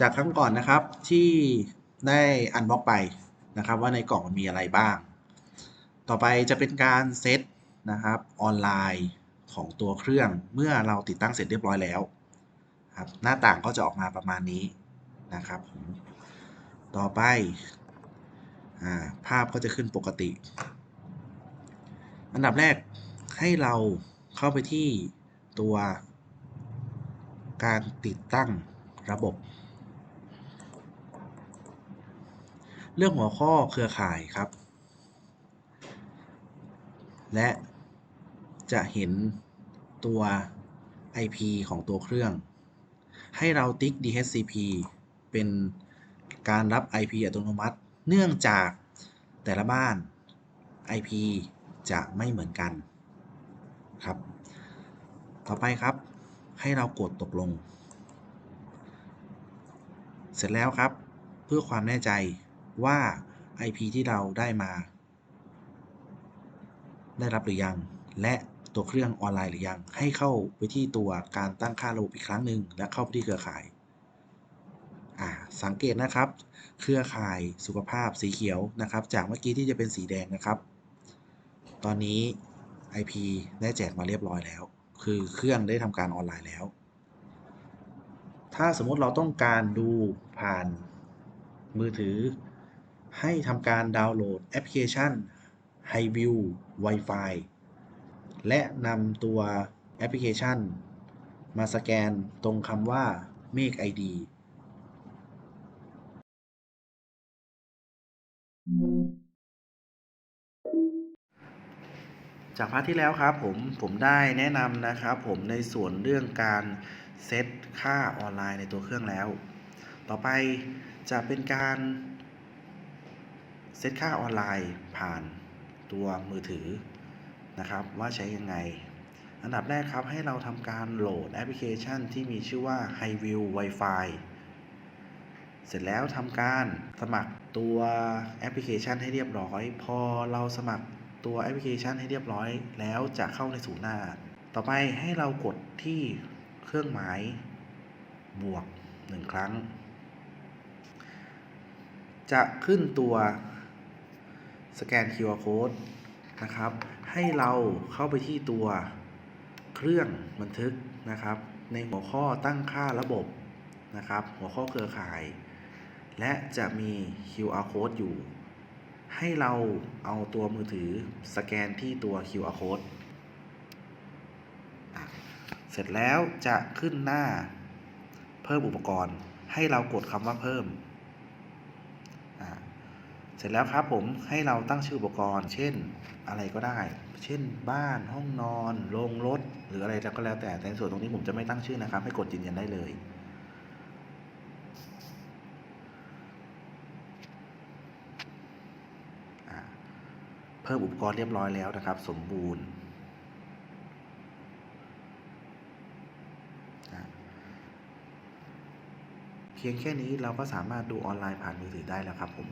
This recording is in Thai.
จากครั้งก่อนนะครับที่ได้อันบล็อกไปนะครับว่าในกล่องมันมีอะไรบ้าง ต่อไปจะเป็นการเซตนะครับออนไลน์ของตัวเครื่องเมื่อเราติดตั้งเสร็จเรียบร้อยแล้วครับหน้าต่างก็จะออกมาประมาณนี้นะครับ ต่อไปอภาพก็จะขึ้นปกติ อันดับแรกให้เราเข้าไปที่ตัวการติดตั้งระบบ เรื่องหัวข้อเครือข่ายครับ และจะเห็นตัว IP ของตัวเครื่อง ให้เราติ๊ก DHCP เป็นการรับ IP อัตโนมัติ เนื่องจากแต่ละบ้าน IP จะไม่เหมือนกันครับ ต่อไปครับ ให้เรากดตกลง เสร็จแล้วครับ เพื่อความแน่ใจ ว่า IP ที่เราได้มา ได้รับหรือยัง และตัวเครื่องออนไลน์หรือยัง ให้เข้าไปที่ตัวการตั้งค่าระบบอีกครั้งหนึ่งและเข้าไปที่เครือข่ายอ่าสังเกตนะครับ เครือข่ายสุขภาพสีเขียวนะครับ จากเมื่อกี้ที่จะเป็นสีแดงนะครับ ตอนนี้ IP ได้แจกมาเรียบร้อยแล้ว คือเครื่องได้ทำการออนไลน์แล้ว ถ้าสมมติเราต้องการดูผ่านมือถือ ให้ทำการดาวน์โหลดแอปพลิเคชัน HiView Wi-Fi และนำตัวแอปพลิเคชัน มาสแกนตรงคำว่า Make ID จากพาร์ทที่แล้วครับผมผมได้แนะนำนะครับผมในส่วนเรื่องการเซตค่าออนไลน์ในตัวเครื่องแล้ว ต่อไปจะเป็นการ เซตค่าออนไลน์ผ่านตัวมือถือนะครับ ว่าใช้ยังไง อันดับแรกครับให้เราทำการโหลดแอปพลิเคชันที่มีชื่อว่า highview Wi-Fi เสร็จแล้วทำการสมัครตัวแอปพลิเคชันให้เรียบร้อย พอเราสมัครตัวแอปพลิเคชันให้เรียบร้อย แล้วจะเข้าในสู่หน้า ต่อไปให้เรากดที่เครื่องหมายบวกหนึ่งครั้ง จะขึ้นตัว สแกน QR code นะครับ ให้เราเข้าไปที่ตัวเครื่องบันทึกนะครับ ในหัวข้อตั้งค่าระบบนะครับ หัวข้อเครือข่าย และจะมี QR code อยู่ ให้เราเอาตัวมือถือสแกนที่ตัว QR code เสร็จแล้วจะขึ้นหน้าเพิ่มอุปกรณ์ ให้เรากดคำว่าเพิ่ม เสร็จแล้วครับผมให้เราตั้งชื่ออุปกรณ์ เช่นอะไรก็ได้ เช่น บ้านห้องนอนโรงรถ หรืออะไรก็แล้วแต่แต่ในส่วนตรงนี้ผมจะไม่ตั้งชื่อนะครับ ให้กดยืนยันได้เลยเพิ่มอุปกรณ์เรียบร้อยแล้วนะครับ สมบูรณ์เพียงแค่นี้เราก็สามารถดูออนไลน์ผ่านมือถือได้แล้วครับผม